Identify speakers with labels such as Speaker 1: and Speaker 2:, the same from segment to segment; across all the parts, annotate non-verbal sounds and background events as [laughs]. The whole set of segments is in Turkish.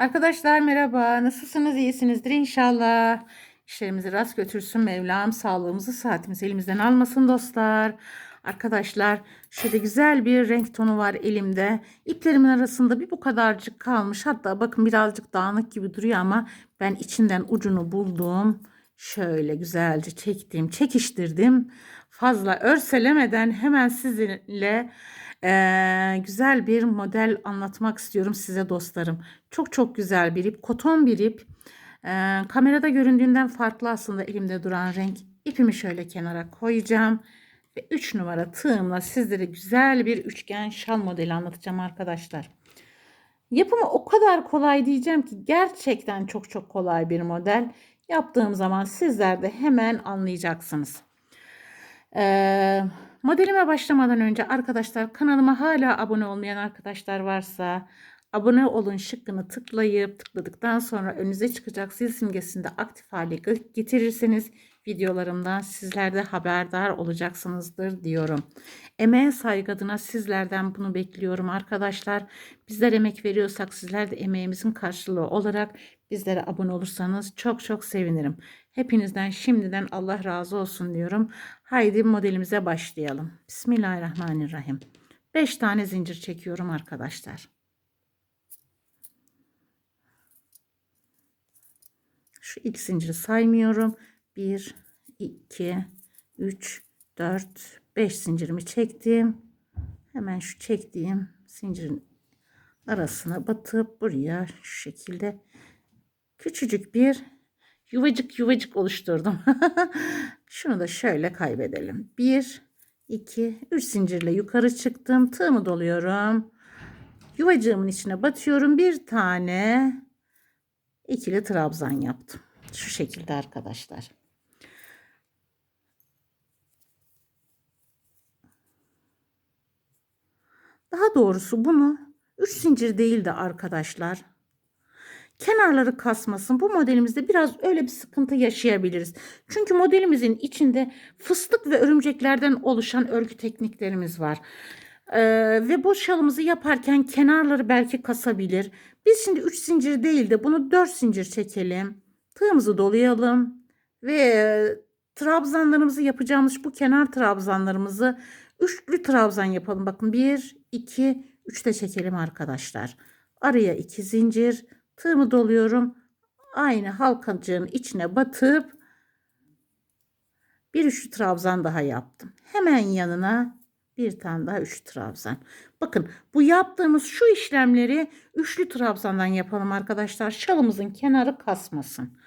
Speaker 1: Arkadaşlar merhaba. Nasılsınız? İyisinizdir inşallah. İşlerimizi rast götürsün Mevlam. Sağlığımızı, saatimizi elimizden almasın dostlar. Arkadaşlar şöyle güzel bir renk tonu var elimde. İplerimin arasında bir bu kadarcık kalmış. Hatta bakın birazcık dağınık gibi duruyor ama ben içinden ucunu buldum. Şöyle güzelce çektim, çekiştirdim. Fazla örselemeden hemen sizinle eee, güzel bir model anlatmak istiyorum size dostlarım. Çok çok güzel bir ip, koton bir ip. Eee, kamerada göründüğünden farklı aslında elimde duran renk. İpimi şöyle kenara koyacağım. Ve 3 numara tığımla sizlere güzel bir üçgen şal modeli anlatacağım arkadaşlar. Yapımı o kadar kolay diyeceğim ki gerçekten çok çok kolay bir model. Yaptığım zaman sizler de hemen anlayacaksınız. Ee, modelime başlamadan önce arkadaşlar kanalıma hala abone olmayan arkadaşlar varsa abone olun şıkkını tıklayıp tıkladıktan sonra önünüze çıkacak zil simgesinde aktif hale getirirseniz videolarımdan sizler de haberdar olacaksınızdır diyorum. Emeğe saygı adına sizlerden bunu bekliyorum arkadaşlar. Bizler emek veriyorsak sizler de emeğimizin karşılığı olarak bizlere abone olursanız çok çok sevinirim. Hepinizden şimdiden Allah razı olsun diyorum. Haydi modelimize başlayalım. Bismillahirrahmanirrahim. 5 tane zincir çekiyorum arkadaşlar. Şu ilk zinciri saymıyorum. 1, 2, 3, 4, 5 zincirimi çektim. Hemen şu çektiğim zincirin arasına batıp buraya şu şekilde küçücük bir yuvacık yuvacık oluşturdum. [laughs] Şunu da şöyle kaybedelim. 1, 2, 3 zincirle yukarı çıktım. Tığımı doluyorum. Yuvacığımın içine batıyorum. Bir tane ikili trabzan yaptım. Şu şekilde arkadaşlar. Daha doğrusu bunu 3 zincir değil de arkadaşlar kenarları kasmasın. Bu modelimizde biraz öyle bir sıkıntı yaşayabiliriz. Çünkü modelimizin içinde fıstık ve örümceklerden oluşan örgü tekniklerimiz var. Ee, ve bu şalımızı yaparken kenarları belki kasabilir. Biz şimdi 3 zincir değil de bunu 4 zincir çekelim. Tığımızı dolayalım ve trabzanlarımızı yapacağımız bu kenar trabzanlarımızı üçlü trabzan yapalım. Bakın 1 2 3 de çekelim arkadaşlar. Araya 2 zincir tığımı doluyorum. Aynı halkacığın içine batıp bir üçlü trabzan daha yaptım. Hemen yanına bir tane daha üçlü trabzan. Bakın bu yaptığımız şu işlemleri üçlü trabzandan yapalım arkadaşlar. Şalımızın kenarı kasmasın.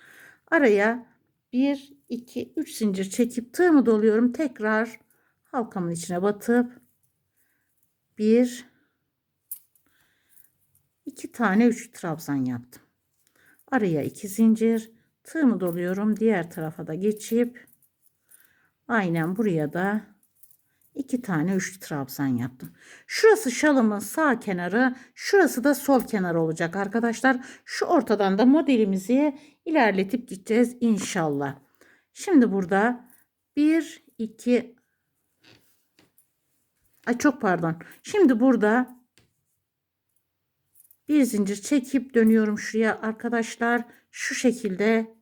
Speaker 1: Araya 1 2 3 zincir çekip tığımı doluyorum. Tekrar halkamın içine batıp bir iki tane üç trabzan yaptım. Araya iki zincir tığımı doluyorum. Diğer tarafa da geçip aynen buraya da iki tane üç trabzan yaptım. Şurası şalımın sağ kenarı, şurası da sol kenarı olacak arkadaşlar. Şu ortadan da modelimizi ilerletip gideceğiz inşallah. Şimdi burada 1 2 Ay çok pardon. Şimdi burada bir zincir çekip dönüyorum şuraya arkadaşlar. Şu şekilde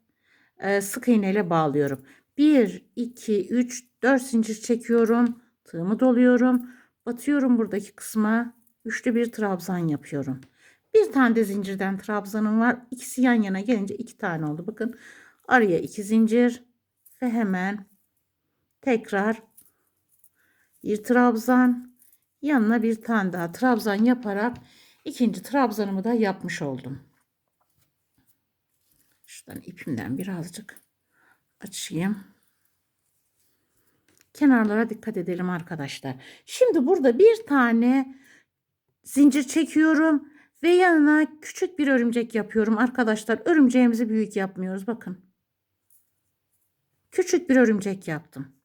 Speaker 1: e, sık iğne ile bağlıyorum. 1, 2, 3, 4 zincir çekiyorum. Tığımı doluyorum. Batıyorum buradaki kısma. Üçlü bir trabzan yapıyorum. Bir tane de zincirden trabzanım var. İkisi yan yana gelince iki tane oldu. Bakın araya iki zincir ve hemen tekrar bir trabzan yanına bir tane daha trabzan yaparak ikinci trabzanımı da yapmış oldum. Şuradan ipimden birazcık açayım. Kenarlara dikkat edelim arkadaşlar. Şimdi burada bir tane zincir çekiyorum ve yanına küçük bir örümcek yapıyorum arkadaşlar. Örümceğimizi büyük yapmıyoruz bakın. Küçük bir örümcek yaptım.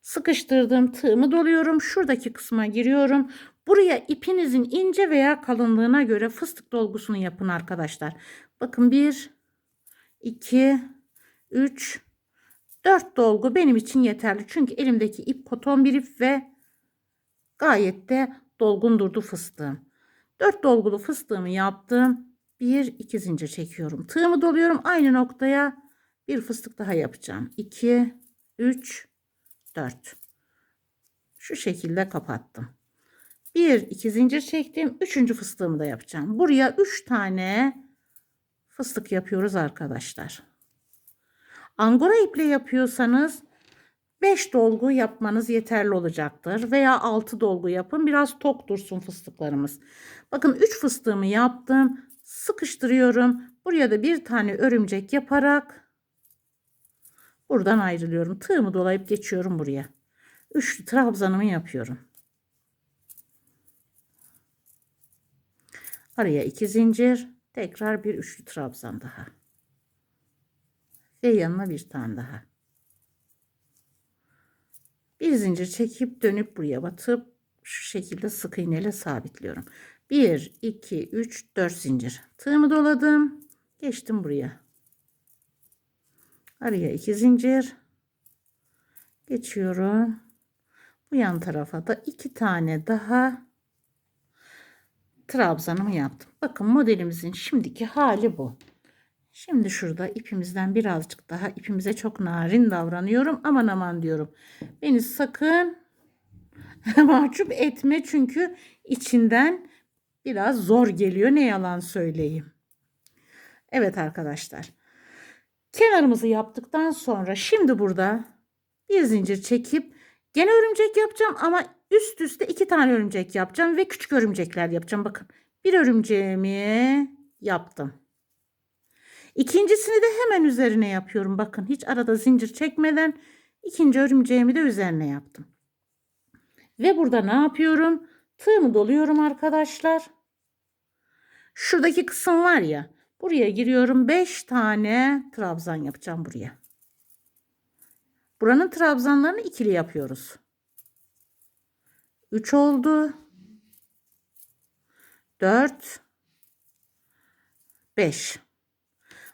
Speaker 1: Sıkıştırdığım tığımı doluyorum. Şuradaki kısma giriyorum. Buraya ipinizin ince veya kalınlığına göre fıstık dolgusunu yapın arkadaşlar. Bakın 1, 2, 3, 4 dolgu benim için yeterli. Çünkü elimdeki ip koton bir ip ve gayet de dolgun durdu fıstığım. 4 dolgulu fıstığımı yaptım. Bir iki zincir çekiyorum. Tığımı doluyorum. Aynı noktaya bir fıstık daha yapacağım. 2 3 4 Şu şekilde kapattım. Bir iki zincir çektim. Üçüncü fıstığımı da yapacağım. Buraya üç tane fıstık yapıyoruz arkadaşlar. Angora iple yapıyorsanız 5 dolgu yapmanız yeterli olacaktır. Veya 6 dolgu yapın. Biraz tok dursun fıstıklarımız. Bakın 3 fıstığımı yaptım. Sıkıştırıyorum. Buraya da bir tane örümcek yaparak buradan ayrılıyorum. Tığımı dolayıp geçiyorum buraya. Üçlü trabzanımı yapıyorum. Araya iki zincir. Tekrar bir üçlü trabzan daha. Ve yanına bir tane daha. Bir zincir çekip dönüp buraya batıp şu şekilde sık iğneyle sabitliyorum. 1, 2, 3, 4 zincir. Tığımı doladım. Geçtim buraya. Araya 2 zincir. Geçiyorum. Bu yan tarafa da 2 tane daha trabzanımı yaptım. Bakın modelimizin şimdiki hali bu. Şimdi şurada ipimizden birazcık daha ipimize çok narin davranıyorum. Aman aman diyorum. Beni sakın [laughs] mahcup etme çünkü içinden biraz zor geliyor ne yalan söyleyeyim. Evet arkadaşlar. Kenarımızı yaptıktan sonra şimdi burada bir zincir çekip gene örümcek yapacağım ama üst üste iki tane örümcek yapacağım ve küçük örümcekler yapacağım. Bakın bir örümceğimi yaptım. İkincisini de hemen üzerine yapıyorum. Bakın hiç arada zincir çekmeden ikinci örümceğimi de üzerine yaptım. Ve burada ne yapıyorum? Tığımı doluyorum arkadaşlar. Şuradaki kısım var ya. Buraya giriyorum. 5 tane trabzan yapacağım buraya. Buranın trabzanlarını ikili yapıyoruz. 3 oldu. 4 5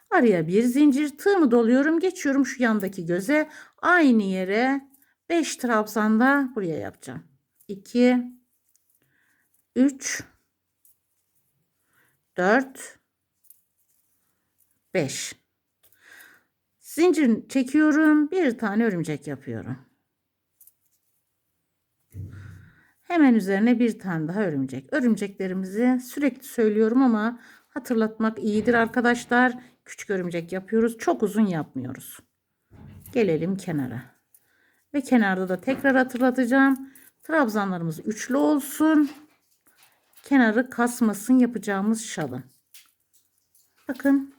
Speaker 1: Araya bir zincir tığımı doluyorum. Geçiyorum şu yandaki göze. Aynı yere 5 trabzan da buraya yapacağım. 2 3 4 5 Zincir çekiyorum. Bir tane örümcek yapıyorum. Hemen üzerine bir tane daha örümcek. Örümceklerimizi sürekli söylüyorum ama hatırlatmak iyidir arkadaşlar. Küçük örümcek yapıyoruz. Çok uzun yapmıyoruz. Gelelim kenara. Ve kenarda da tekrar hatırlatacağım. Trabzanlarımız üçlü olsun. Kenarı kasmasın yapacağımız şalın. Bakın.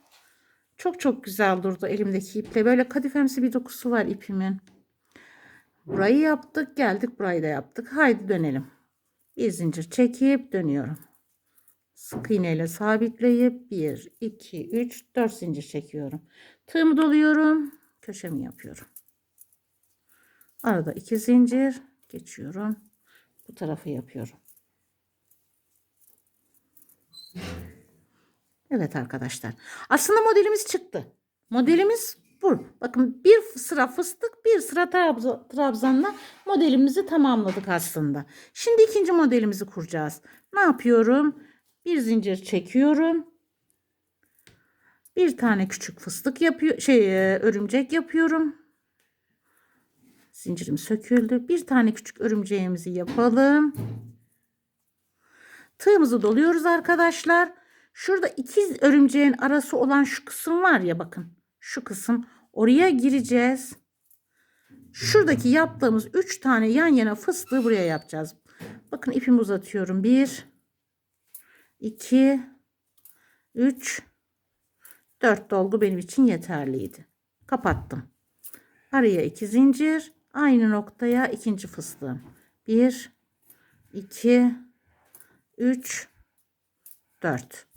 Speaker 1: Çok çok güzel durdu elimdeki iple. Böyle kadifemsi bir dokusu var ipimin. Burayı yaptık. Geldik burayı da yaptık. Haydi dönelim. Bir zincir çekip dönüyorum. Sık iğneyle sabitleyip 1, 2, 3, 4 zincir çekiyorum. Tığımı doluyorum. Köşemi yapıyorum. Arada 2 zincir geçiyorum. Bu tarafı yapıyorum. Evet arkadaşlar. Aslında modelimiz çıktı. Modelimiz bu. Bakın bir sıra fıstık, bir sıra trabzanla modelimizi tamamladık aslında. Şimdi ikinci modelimizi kuracağız. Ne yapıyorum? Bir zincir çekiyorum. Bir tane küçük fıstık yapıyor, şey e, örümcek yapıyorum. Zincirim söküldü. Bir tane küçük örümceğimizi yapalım. Tığımızı doluyoruz arkadaşlar. Şurada iki örümceğin arası olan şu kısım var ya bakın. Şu kısım. Oraya gireceğiz. Şuradaki yaptığımız üç tane yan yana fıstığı buraya yapacağız. Bakın ipimi uzatıyorum. Bir, 2 3 4 dolgu benim için yeterliydi. Kapattım. Araya 2 zincir, aynı noktaya ikinci fıstığım. 1 2 3 4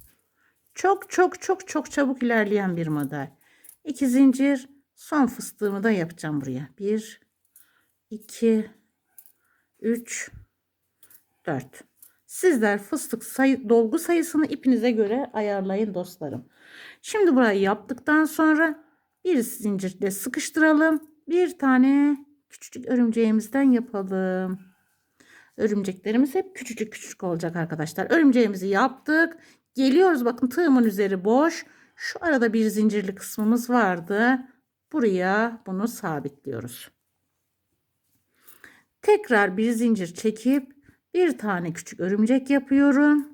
Speaker 1: Çok çok çok çok çabuk ilerleyen bir model. 2 zincir, son fıstığımı da yapacağım buraya. 1 2 3 4 Sizler fıstık sayı, dolgu sayısını ipinize göre ayarlayın dostlarım. Şimdi burayı yaptıktan sonra bir zincirle sıkıştıralım. Bir tane küçücük örümceğimizden yapalım. Örümceklerimiz hep küçücük küçücük olacak arkadaşlar. Örümceğimizi yaptık. Geliyoruz bakın tığımın üzeri boş. Şu arada bir zincirli kısmımız vardı. Buraya bunu sabitliyoruz. Tekrar bir zincir çekip bir tane küçük örümcek yapıyorum.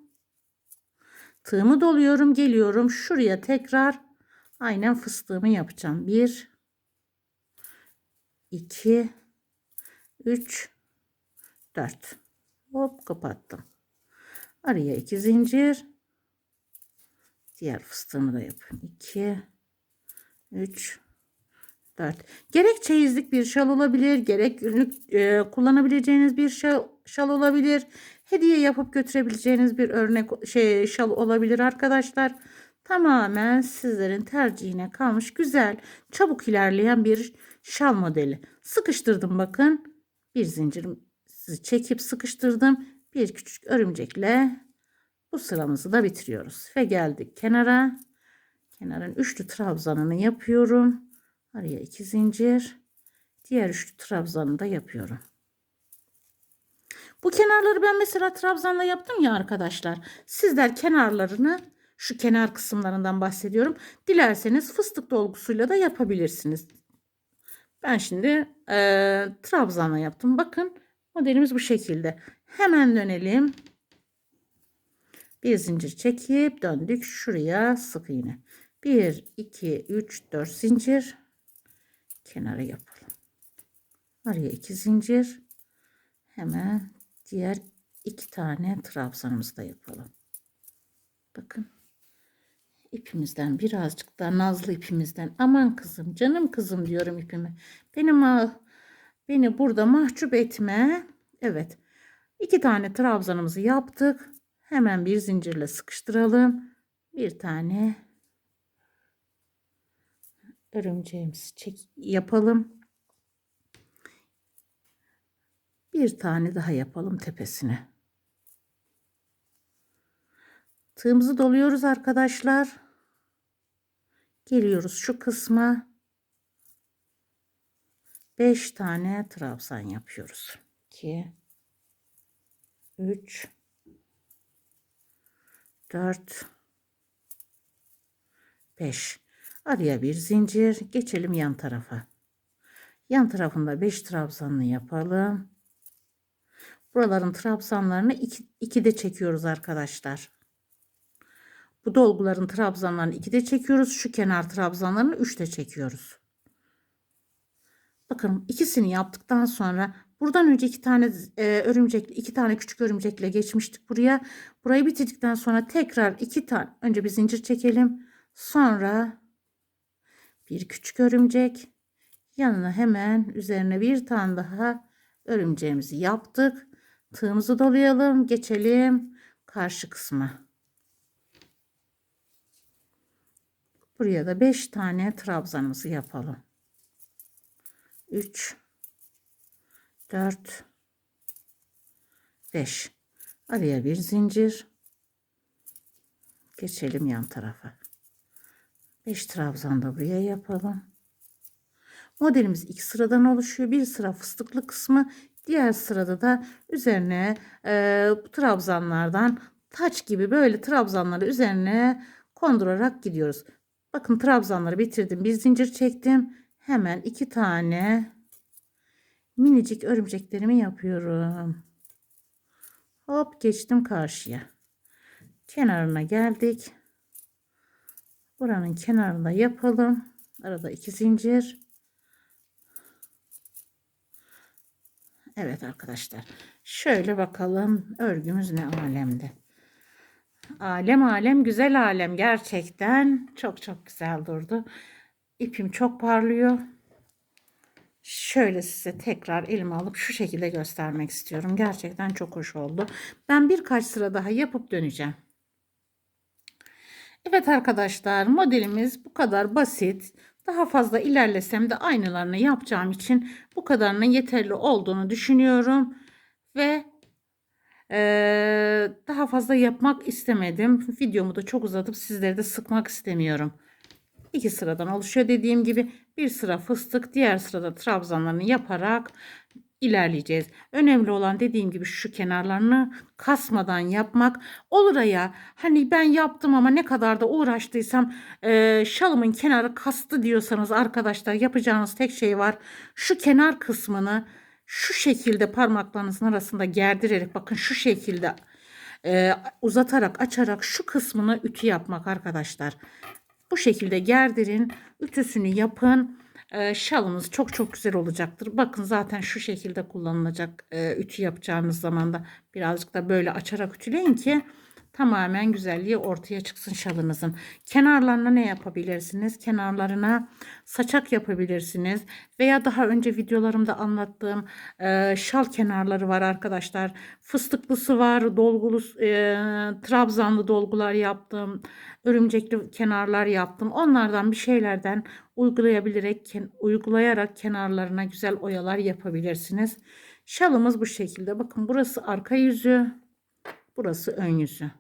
Speaker 1: Tığımı doluyorum, geliyorum. Şuraya tekrar aynen fıstığımı yapacağım. 1 2 3 4 Hop kapattım. Araya iki zincir. Diğer fıstığımı da yapıyorum. 2 3 4. Gerek çeyizlik bir şal olabilir, gerek günlük e, kullanabileceğiniz bir şal, şal olabilir. Hediye yapıp götürebileceğiniz bir örnek şey şal olabilir arkadaşlar. Tamamen sizlerin tercihine kalmış güzel, çabuk ilerleyen bir şal modeli. Sıkıştırdım bakın. Bir zincirimi çekip sıkıştırdım. Bir küçük örümcekle bu sıramızı da bitiriyoruz. Ve geldik kenara. Kenarın üçlü trabzanını yapıyorum. Araya iki zincir. Diğer üçlü trabzanı da yapıyorum. Bu kenarları ben mesela trabzanla yaptım ya arkadaşlar. Sizler kenarlarını şu kenar kısımlarından bahsediyorum. Dilerseniz fıstık dolgusuyla da yapabilirsiniz. Ben şimdi e, trabzanla yaptım. Bakın modelimiz bu şekilde. Hemen dönelim. Bir zincir çekip döndük. Şuraya sık iğne. 1, 2, 3, 4 zincir. Kenara yapalım. Araya 2 zincir. Hemen diğer iki tane trabzanımızı da yapalım. Bakın. ipimizden birazcık da nazlı ipimizden aman kızım canım kızım diyorum ipimi. Benim beni burada mahcup etme. Evet. iki tane trabzanımızı yaptık. Hemen bir zincirle sıkıştıralım. Bir tane örümceğimizi çek yapalım. Bir tane daha yapalım tepesine. Tığımızı doluyoruz arkadaşlar. Geliyoruz şu kısma. 5 tane trabzan yapıyoruz. 2 3 4 5 araya bir zincir geçelim yan tarafa. Yan tarafında 5 trabzanlı yapalım. Buraların trabzanlarını 2 iki, de çekiyoruz arkadaşlar. Bu dolguların trabzanlarını 2 de çekiyoruz şu kenar trabzanlarını 3 de çekiyoruz. Bakın ikisini yaptıktan sonra Buradan önce iki tane e, örümcek, iki tane küçük örümcekle geçmiştik buraya. Burayı bitirdikten sonra tekrar iki tane, önce bir zincir çekelim. Sonra bir küçük örümcek. Yanına hemen üzerine bir tane daha örümceğimizi yaptık. Tığımızı dolayalım, geçelim karşı kısma. Buraya da 5 tane trabzanımızı yapalım. 3 4 5 araya bir zincir. Geçelim yan tarafa. 5 trabzan da buraya yapalım. Modelimiz iki sıradan oluşuyor. Bir sıra fıstıklı kısmı diğer sırada da üzerine e, bu trabzanlardan taç gibi böyle trabzanları üzerine kondurarak gidiyoruz. Bakın trabzanları bitirdim. Bir zincir çektim. Hemen iki tane minicik örümceklerimi yapıyorum. Hop geçtim karşıya. Kenarına geldik. Buranın kenarında yapalım. Arada iki zincir. Evet arkadaşlar. Şöyle bakalım örgümüz ne alemde. Alem alem güzel alem gerçekten çok çok güzel durdu. İpim çok parlıyor. Şöyle size tekrar elime alıp şu şekilde göstermek istiyorum. Gerçekten çok hoş oldu. Ben birkaç sıra daha yapıp döneceğim. Evet arkadaşlar modelimiz bu kadar basit. Daha fazla ilerlesem de aynılarını yapacağım için bu kadarının yeterli olduğunu düşünüyorum. Ve ee, daha fazla yapmak istemedim. Videomu da çok uzatıp sizleri de sıkmak istemiyorum. İki sıradan oluşuyor dediğim gibi bir sıra fıstık diğer sırada trabzanlarını yaparak ilerleyeceğiz. Önemli olan dediğim gibi şu kenarlarını kasmadan yapmak. Olur hani ben yaptım ama ne kadar da uğraştıysam e, şalımın kenarı kastı diyorsanız arkadaşlar yapacağınız tek şey var. Şu kenar kısmını şu şekilde parmaklarınızın arasında gerdirerek bakın şu şekilde e, uzatarak açarak şu kısmını ütü yapmak arkadaşlar. Bu şekilde gerdirin, ütüsünü yapın. E, şalınız çok çok güzel olacaktır. Bakın zaten şu şekilde kullanılacak e, ütü yapacağınız zaman da birazcık da böyle açarak ütüleyin ki tamamen güzelliği ortaya çıksın şalınızın. Kenarlarına ne yapabilirsiniz? Kenarlarına saçak yapabilirsiniz. Veya daha önce videolarımda anlattığım e, şal kenarları var arkadaşlar. Fıstıklısı var, dolgulu, e, trabzanlı dolgular yaptım. Örümcekli kenarlar yaptım. Onlardan bir şeylerden uygulayabilerek, ken- uygulayarak kenarlarına güzel oyalar yapabilirsiniz. Şalımız bu şekilde. Bakın burası arka yüzü, burası ön yüzü.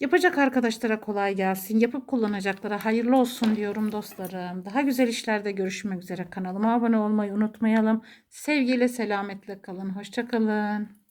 Speaker 1: Yapacak arkadaşlara kolay gelsin. Yapıp kullanacaklara hayırlı olsun diyorum dostlarım. Daha güzel işlerde görüşmek üzere. Kanalıma abone olmayı unutmayalım. Sevgiyle selametle kalın. Hoşça kalın.